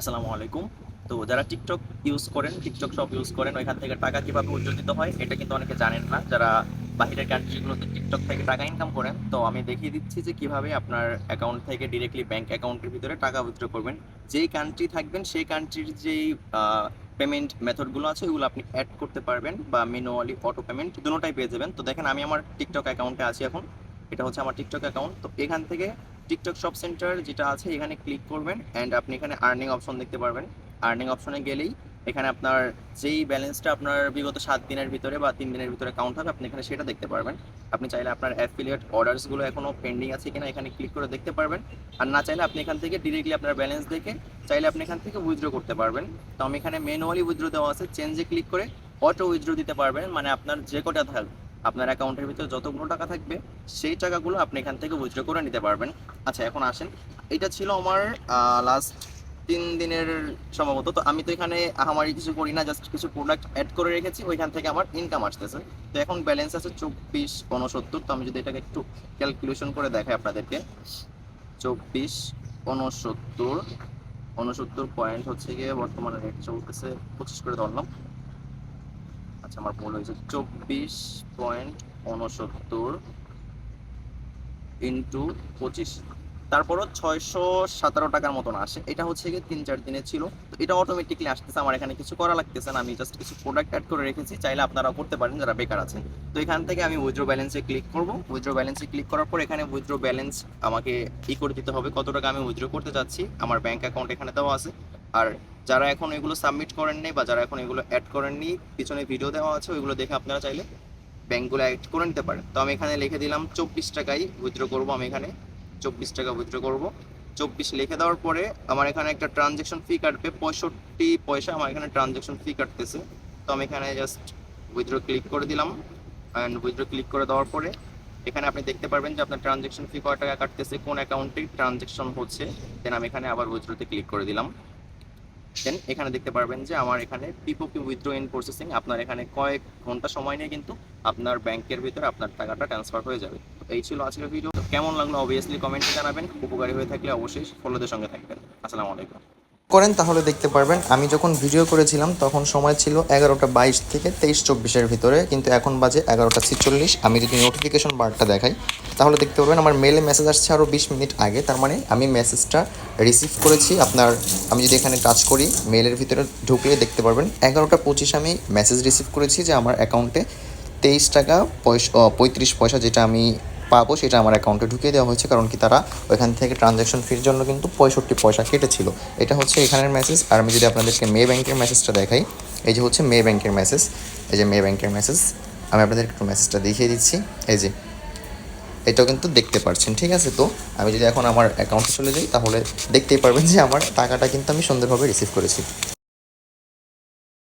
আসসালামু আলাইকুম। তো যারা টিকটক ইউজ করেন টিকটক শপ ইউজ করেন, ওইখান থেকে টাকা কীভাবে উজ্জ্বল দিতে হয়, এটা কিন্তু অনেকে জানেন না। যারা বাহিরের কান্ট্রিগুলোতে টিকটক থেকে টাকা ইনকাম করেন, তো আমি দেখিয়ে দিচ্ছি যে কীভাবে আপনার অ্যাকাউন্ট থেকে ডিরেক্টলি ব্যাংক অ্যাকাউন্টের ভিতরে টাকা উইথড্র করবেন। যেই কান্ট্রি থাকবেন, সেই কান্ট্রির যেই পেমেন্ট মেথডগুলো আছে ওগুলো আপনি অ্যাড করতে পারবেন বা ম্যানুয়ালি অটো পেমেন্ট দুটোটাই পেয়ে যাবেন। তো দেখেন, আমি আমার টিকটক অ্যাকাউন্টে আছি এখন। এটা হচ্ছে আমার টিকটক অ্যাকাউন্ট তো এখান থেকে টিকটক শপ সেন্টার যেটা আছে, এখানে ক্লিক করবেন অ্যান্ড আপনি এখানে আর্নিং অপশন দেখতে পারবেন। আর্নিং অপশনে গেলেই এখানে আপনার যেই ব্যালেন্সটা আপনার বিগত সাত দিনের ভিতরে বা তিন দিনের ভিতরে কাউন্ট হবে, আপনি এখানে সেটা দেখতে পারবেন। আপনি চাইলে আপনার অ্যাফিলিয়েট অর্ডারসগুলো এখনও পেন্ডিং আছে কিনা এখানে ক্লিক করে দেখতে পারবেন। আর না চাইলে আপনি এখান থেকে ডিরেক্টলি আপনার ব্যালেন্স দেখে চাইলে আপনি এখান থেকে উইথড্র করতে পারবেন। তো আমি এখানে ম্যানুয়ালি উইথড্র দেওয়া আছে। চেঞ্জে ক্লিক করে অটো উইথড্র দিতে পারবেন। মানে আপনার যে কটা থাকবে আপনার অ্যাকাউন্টের ভিতরে যতগুলো টাকা থাকবে, সেই টাকাগুলো আপনি এখান থেকে উইথড্র করে নিতে পারবেন। আচ্ছা এখন আসেন। এটা ছিল আমার লাস্ট তিন দিনের সম্ভবত। তো আমি তো এখানে আহামারি কিছু করি না জাস্ট কিছু প্রোডাক্ট অ্যাড করে রেখেছি, ওইখান থেকে আমার ইনকাম আসতেছে। তো এখন ব্যালেন্স আছে চব্বিশ উনসত্তর তো আমি যদি এটাকে একটু ক্যালকুলেশন করে দেখাই আপনাদেরকে। চব্বিশ উনসত্তর উনসত্তর পয়েন্ট হচ্ছে গিয়ে বর্তমানে রেট চলতেছে পঁচিশ করে ধরলাম। আচ্ছা আমার ভুল হয়েছে। চব্বিশ পয়েন্ট উনসত্তর ইন্টু পঁচিশ। তারপরও ছয়শো সতেরো টাকার মতন আসে। এটা হচ্ছে গিয়ে তিন চার দিনে ছিল। তো এটা অটোমেটিকলি আসতেছে, আমার এখানে কিছু করা লাগতেছে না। আমি জাস্ট কিছু প্রোডাক্ট অ্যাড করে রেখেছি। চাইলে আপনারা করতে পারেন, যারা বেকার আছেন। তো এখান থেকে আমি উইথড্র ব্যালেন্সে ক্লিক করব। উইথড্র ব্যালেন্সে ক্লিক করার পর এখানে উইথড্র ব্যালেন্স আমাকে ই করে দিতে হবে। কত টাকা আমি উইথড্র করতে চাচ্ছি আমার ব্যাংক অ্যাকাউন্ট এখানে দেওয়া আছে। আর যারা এখন এগুলো সাবমিট করেননি বা যারা এখন এগুলো অ্যাড করেননি পিছনে ভিডিও দেওয়া আছে, ওইগুলো দেখে আপনারা চাইলে ব্যাঙ্কগুলো অ্যাড করে নিতে পারেন। তো আমি এখানে লিখে দিলাম চব্বিশ টাকাই উইথড্র করব আমি এখানে। চব্বিশ টাকা উইথড্র করব। চব্বিশ লিখে দেওয়ার পরে আমার এখানে একটা ট্রানজেকশন ফি কাটবে, পঁয়ষট্টি পয়সা আমার এখানে ট্রানজেকশন ফি কাটতেছে। তো আমি এখানে জাস্ট উইথড্র ক্লিক করে দিলাম। অ্যান্ড উইথড্র ক্লিক করে দেওয়ার পরে এখানে আপনি দেখতে পারবেন যে আপনার ট্রানজেকশন ফি কয় টাকা কাটতেছে, কোন অ্যাকাউন্টে ট্রানজেকশন হচ্ছে। দেন আমি এখানে আবার উইথড্রোতে ক্লিক করে দিলাম। দেন এখানে দেখতে পারবেন যে আমার এখানে পিপোকে উইথড্র ইন প্রসেসিং আপনার এখানে কয়েক ঘণ্টা সময় নিয়ে কিন্তু আপনার ব্যাংকের ভিতরে আপনার টাকাটা ট্রান্সফার হয়ে যাবে। তো এই ছিল আজকের ভিডিও কেমন লাগল? অবভিয়াসলি কমেন্টে জানাবেন। উপকারী হয়ে থাকলে অবশ্যই ফলোদের সঙ্গে থাকবেন। আসসালামু আলাইকুম। করেন, তাহলে দেখতে পারবেন, আমি যখন ভিডিও করেছিলাম, তখন সময় ছিল এগারোটা বাইশ থেকে তেইশ চব্বিশের ভিতরে, কিন্তু এখন বাজে এগারোটা ছিচল্লিশ। আমি যদি নোটিফিকেশন বারটা দেখাই, তাহলে দেখতে পারবেন আমার মেলে মেসেজ আসছে আরও বিশ মিনিট আগে, তার মানে আমি মেসেজটা রিসিভ করেছি। আপনার, আমি যদি এখানে টাচ করি মেলের ভিতরে ঢুকলে দেখতে পারবেন, এগারোটা পঁচিশ আমি মেসেজ রিসিভ করেছি যে আমার অ্যাকাউন্টে তেইশ টাকা পয়সা পঁয়ত্রিশ পয়সা যেটা আমি পাবো, সেটা আমার অ্যাকাউন্টে ঢুকিয়ে দেওয়া হয়েছে, কারণ কি তারা ওইখান থেকে ট্রানজ্যাকশন ফির জন্য কিন্তু পঁয়ষট্টি পয়সা কেটেছিল। এটা হচ্ছে এখানের মেসেজ আর আমি যদি আপনাদেরকে মে ব্যাংকের মেসেজটা দেখাই, এই যে হচ্ছে মে ব্যাংকের মেসেজ এই যে মে ব্যাংকের মেসেজ আমি আপনাদের একটু মেসেজটা দেখিয়ে দিচ্ছি। এই যে, এটাও কিন্তু দেখতে পাচ্ছেন ঠিক আছে? তো আমি যদি এখন আমার অ্যাকাউন্টে চলে যাই, তাহলে দেখতেই পারবেন যে আমার টাকাটা কিন্তু আমি সুন্দরভাবে রিসিভ করেছি।